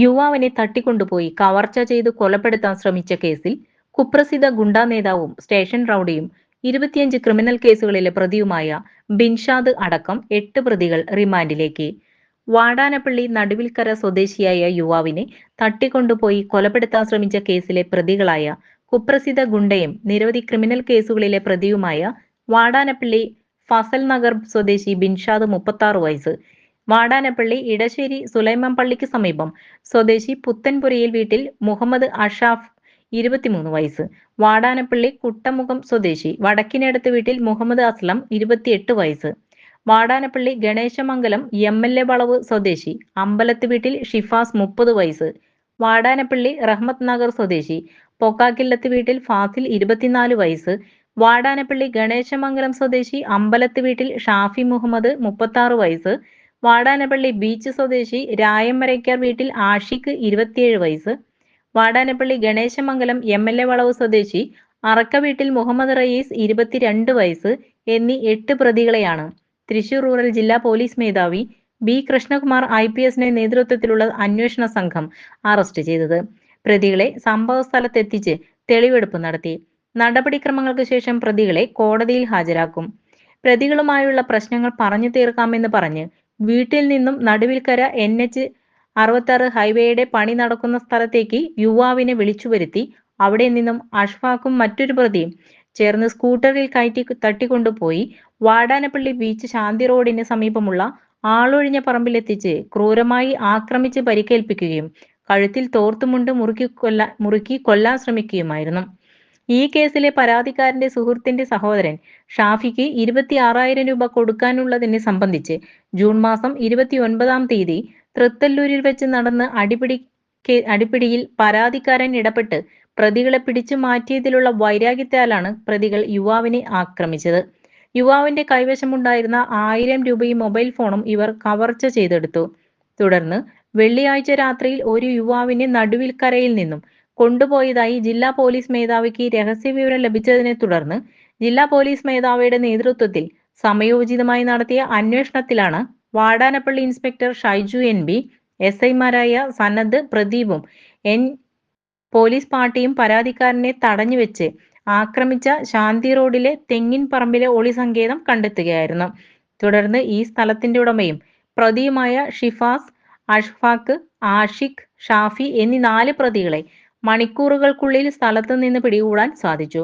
യുവാവിനെ തട്ടിക്കൊണ്ടുപോയി കവർച്ച ചെയ്ത് കൊലപ്പെടുത്താൻ ശ്രമിച്ച കേസിൽ കുപ്രസിദ്ധ ഗുണ്ടാ നേതാവും സ്റ്റേഷൻ റൌഡിയും ഇരുപത്തിയഞ്ച് ക്രിമിനൽ കേസുകളിലെ പ്രതിയുമായ ബിൻഷാദ് അടക്കം എട്ട് പ്രതികൾ റിമാൻഡിലേക്ക്. വാടാനപ്പള്ളി നടുവിൽക്കര സ്വദേശിയായ യുവാവിനെ തട്ടിക്കൊണ്ടുപോയി കൊലപ്പെടുത്താൻ ശ്രമിച്ച കേസിലെ പ്രതികളായ കുപ്രസിദ്ധ ഗുണ്ടയും നിരവധി ക്രിമിനൽ കേസുകളിലെ പ്രതിയുമായ വാടാനപ്പള്ളി ഫസൽ നഗർ സ്വദേശി ബിൻഷാദ് മുപ്പത്താറ് വയസ്സ് വാടാനപ്പള്ളി ഇടശ്ശേരി സുലൈമാൻ പള്ളിക്ക് സമീപം. സ്വദേശി പുത്തൻപുരയിൽ വീട്ടിൽ മുഹമ്മദ് അഷാഫ് ഇരുപത്തിമൂന്ന് വയസ്സ്. വാടാനപ്പള്ളി കുട്ടമുഖം സ്വദേശി. വടക്കിനടുത്ത് വീട്ടിൽ മുഹമ്മദ് അസ്ലം ഇരുപത്തിയെട്ട് വയസ്സ്. Vadanappally Ganeshamangalam M L A വളവ് സ്വദേശി. അമ്പലത്ത് വീട്ടിൽ ഷിഫാസ് മുപ്പത് വയസ്സ്. വാടാനപ്പള്ളി റഹ്മത്ത് നഗർ സ്വദേശി. പൊക്കാക്കില്ലത്ത് വീട്ടിൽ ഫാസിൽ ഇരുപത്തിനാല് വയസ്സ്. വാടാനപ്പള്ളി ഗണേശമംഗലം സ്വദേശി. അമ്പലത്ത് വീട്ടിൽ ഷാഫി മുഹമ്മദ് മുപ്പത്താറ് വയസ്സ്. വാടാനപ്പള്ളി ബീച്ച് സ്വദേശി രായമരയ്ക്കാർ വീട്ടിൽ ആഷിക്ക് ഇരുപത്തിയേഴ് വയസ്സ്. Vadanappally Ganeshamangalam M L A വളവ് സ്വദേശി അറക്ക വീട്ടിൽ മുഹമ്മദ് റയീസ് ഇരുപത്തിരണ്ട് വയസ്സ് എന്നീ എട്ട് പ്രതികളെയാണ്. തൃശൂർ റൂറൽ ജില്ലാ പോലീസ് മേധാവി ബി കൃഷ്ണകുമാർ ഐ പി എസിന്റെ നേതൃത്വത്തിലുള്ള അന്വേഷണ സംഘം അറസ്റ്റ് ചെയ്തത്. പ്രതികളെ സംഭവ സ്ഥലത്തെത്തിച്ച് തെളിവെടുപ്പ് നടത്തി. നടപടിക്രമങ്ങൾക്ക് ശേഷം പ്രതികളെ കോടതിയിൽ ഹാജരാക്കും. പ്രതികളുമായുള്ള പ്രശ്നങ്ങൾ പറഞ്ഞു തീർക്കാമെന്ന് പറഞ്ഞ് വീട്ടിൽ നിന്നും നടുവിൽക്കര എൻ എച്ച് അറുപത്താറ് ഹൈവേയുടെ പണി നടക്കുന്ന സ്ഥലത്തേക്ക് യുവാവിനെ വിളിച്ചു വരുത്തി. അവിടെ നിന്നും അഷ്ഫാക്കും മറ്റൊരു പ്രതിയും ചേർന്ന് സ്കൂട്ടറിൽ കയറ്റി തട്ടിക്കൊണ്ടുപോയി. വാടാനപ്പള്ളി ബീച്ച് ശാന്തി റോഡിന് സമീപമുള്ള ആളൊഴിഞ്ഞ പറമ്പിലെത്തിച്ച് ക്രൂരമായി ആക്രമിച്ച് പരിക്കേൽപ്പിക്കുകയും കഴുത്തിൽ തോർത്തുമുണ്ട് മുറുക്കി കൊല്ല മുറുക്കി കൊല്ലാൻ ശ്രമിക്കുകയുമായിരുന്നു. ഈ കേസിലെ പരാതിക്കാരന്റെ സുഹൃത്തിന്റെ സഹോദരൻ ഷാഫിക്ക് ഇരുപത്തി ആറായിരം രൂപ കൊടുക്കാനുള്ളതിനെ സംബന്ധിച്ച് ജൂൺ മാസം ഇരുപത്തി ഒൻപതാം തീയതി തൃത്തല്ലൂരിൽ വെച്ച് നടന്ന അടിപിടി അടിപിടിയിൽ പരാതിക്കാരൻ ഇടപെട്ട് പ്രതികളെ പിടിച്ചു മാറ്റിയതിലുള്ള വൈരാഗ്യത്താലാണ് പ്രതികൾ യുവാവിനെ ആക്രമിച്ചത്. യുവാവിന്റെ കൈവശമുണ്ടായിരുന്ന ആയിരം രൂപയും മൊബൈൽ ഫോണും ഇവർ കവർച്ച ചെയ്തെടുത്തു. തുടർന്ന് വെള്ളിയാഴ്ച രാത്രിയിൽ ഒരു യുവാവിനെ നടുവിൽക്കരയിൽ നിന്നും കൊണ്ടുപോയതായി ജില്ലാ പോലീസ് മേധാവിക്ക് രഹസ്യവിവരം ലഭിച്ചതിനെ തുടർന്ന് ജില്ലാ പോലീസ് മേധാവിയുടെ നേതൃത്വത്തിൽ സമയോചിതമായി നടത്തിയ അന്വേഷണത്തിലാണ് Vadanappally inspector Shaiju N B S ഐമാരായ സന്നദ്ധ് പ്രദീപും എൻ പോലീസ് പാർട്ടിയും പരാതിക്കാരനെ തടഞ്ഞു വെച്ച് ആക്രമിച്ച ശാന്തി റോഡിലെ തെങ്ങിൻ പറമ്പിലെ ഒളി സങ്കേതം കണ്ടെത്തുകയായിരുന്നു. തുടർന്ന് ഈ സ്ഥലത്തിന്റെ ഉടമയും പ്രതിയുമായ ഷിഫാസ് അഷ്ഫാഖ് ആഷിഖ് ഷാഫി എന്നീ നാല് പ്രതികളെ മണിക്കൂറുകൾക്കുള്ളിൽ സ്ഥലത്തു നിന്ന് പിടികൂടാൻ സാധിച്ചു.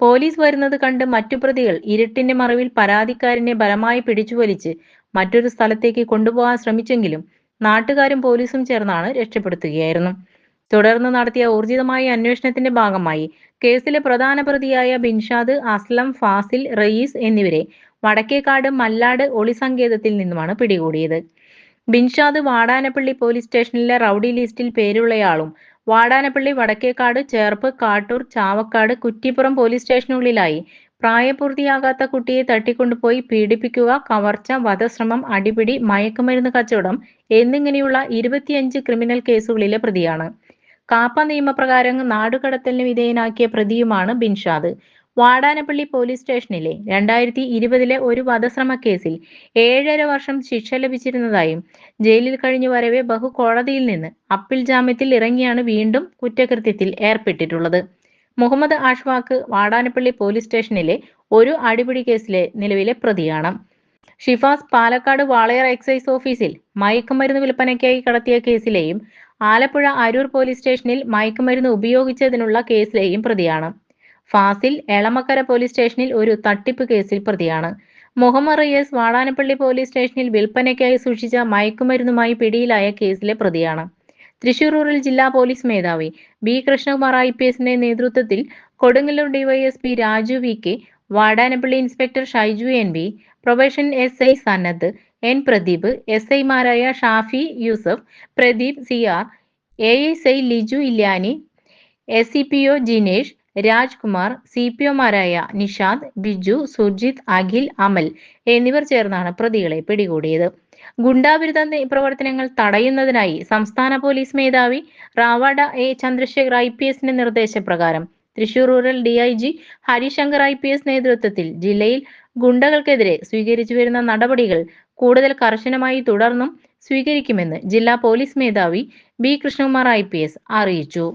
പോലീസ് വരുന്നത് കണ്ട് മറ്റു പ്രതികൾ ഇരുട്ടിന്റെ മറവിൽ പരാതിക്കാരനെ ബലമായി പിടിച്ചുവലിച്ച് മറ്റൊരു സ്ഥലത്തേക്ക് കൊണ്ടുപോകാൻ ശ്രമിച്ചെങ്കിലും നാട്ടുകാരും പോലീസും ചേർന്നാണ് രക്ഷപ്പെടുത്തുകയായിരുന്നു. തുടർന്ന് നടത്തിയ ഊർജിതമായ അന്വേഷണത്തിന്റെ ഭാഗമായി കേസിലെ പ്രധാന പ്രതിയായ ബിൻഷാദ് അസ്ലം ഫാസിൽ റയീസ് എന്നിവരെ വടക്കേക്കാട് മല്ലാട് ഒളിസങ്കേതത്തിൽ നിന്നുമാണ് പിടികൂടിയത്. ബിൻഷാദ് വാടാനപ്പള്ളി പോലീസ് സ്റ്റേഷനിലെ റൌഡി ലിസ്റ്റിൽ പേരുള്ളയാളും വാടാനപ്പള്ളി വടക്കേക്കാട് ചേർപ്പ് കാട്ടൂർ ചാവക്കാട് കുറ്റിപ്പുറം പോലീസ് സ്റ്റേഷനുകളിലായി. പ്രായപൂർത്തിയാകാത്ത കുട്ടിയെ തട്ടിക്കൊണ്ടുപോയി പീഡിപ്പിക്കുക കവർച്ച വധശ്രമം അടിപിടി മയക്കുമരുന്ന് കച്ചവടം എന്നിങ്ങനെയുള്ള ഇരുപത്തിയഞ്ച് ക്രിമിനൽ കേസുകളിലെ പ്രതിയാണ്. കാപ്പ നിയമപ്രകാരം നാടുകടത്തലിന് വിധേയനാക്കിയ പ്രതിയുമാണ് ബിൻഷാദ്. വാടാനപ്പള്ളി പോലീസ് സ്റ്റേഷനിലെ രണ്ടായിരത്തി ഇരുപതിലെ ഒരു വധശ്രമ കേസിൽ ഏഴര വർഷം ശിക്ഷ ലഭിച്ചിരുന്നതായും ജയിലിൽ കഴിഞ്ഞു വരവെ ബഹു കോടതിയിൽ നിന്ന് അപ്പിൽ ജാമ്യത്തിൽ ഇറങ്ങിയാണ് വീണ്ടും കുറ്റകൃത്യത്തിൽ ഏർപ്പെട്ടിട്ടുള്ളത്. മുഹമ്മദ് ആഷ്വാഖ് വാടാനപ്പള്ളി പോലീസ് സ്റ്റേഷനിലെ ഒരു അടിപിടി കേസിലെ നിലവിലെ പ്രതിയാണ്. ഷിഫാസ് പാലക്കാട് വാളയർ എക്സൈസ് ഓഫീസിൽ മയക്കുമരുന്ന് വിൽപ്പനയ്ക്കായി കടത്തിയ കേസിലെയും ആലപ്പുഴ അരൂർ പോലീസ് സ്റ്റേഷനിൽ മയക്കുമരുന്ന് ഉപയോഗിച്ചതിനുള്ള കേസിലെയും പ്രതിയാണ്. ഫാസിൽ എളമക്കര പോലീസ് സ്റ്റേഷനിൽ ഒരു തട്ടിപ്പ് കേസിൽ പ്രതിയാണ്. മുഹമ്മദ് റിയസ് വാടാനപ്പള്ളി പോലീസ് സ്റ്റേഷനിൽ വിൽപ്പനയ്ക്കായി സൂക്ഷിച്ച മയക്കുമരുന്നുമായി പിടിയിലായ കേസിലെ പ്രതിയാണ്. തൃശൂർ റൂറൽ ജില്ലാ പോലീസ് മേധാവി ബി. കൃഷ്ണകുമാർ ഐ പി എസിന്റെ നേതൃത്വത്തിൽ Kodungallur DYSP Raju V. K Vadanappally inspector Shaiju N. B probation S. I. Sannadh N. Pradeep S. ഐമാരായ Shafi Yusuf Pradeep C. R A. S. I. Liju Ilyani S. C. P. O. Jinesh Rajkumar C P ഒമാരായ Nishad Biju Surjith Akhil Amal എന്നിവർ ചേർന്നാണ് പ്രതികളെ പിടികൂടിയത്. ഗുണ്ടാവിരുദ്ധ പ്രവർത്തനങ്ങൾ തടയുന്നതിനായി സംസ്ഥാന police മേധാവി Ravada A Chandrasekhar I P എസിന്റെ നിർദ്ദേശപ്രകാരം Thrissur rural D I G Harisankar I P S നേതൃത്വത്തിൽ ജില്ലയിൽ ഗുണ്ടകൾക്കെതിരെ സ്വീകരിച്ചു വരുന്ന നടപടികൾ കൂടുതൽ കർശനമായി തുടർന്നും സ്വീകരിക്കുമെന്ന് ജില്ലാ പോലീസ് മേധാവി ബി കൃഷ്ണകുമാർ ഐ അറിയിച്ചു.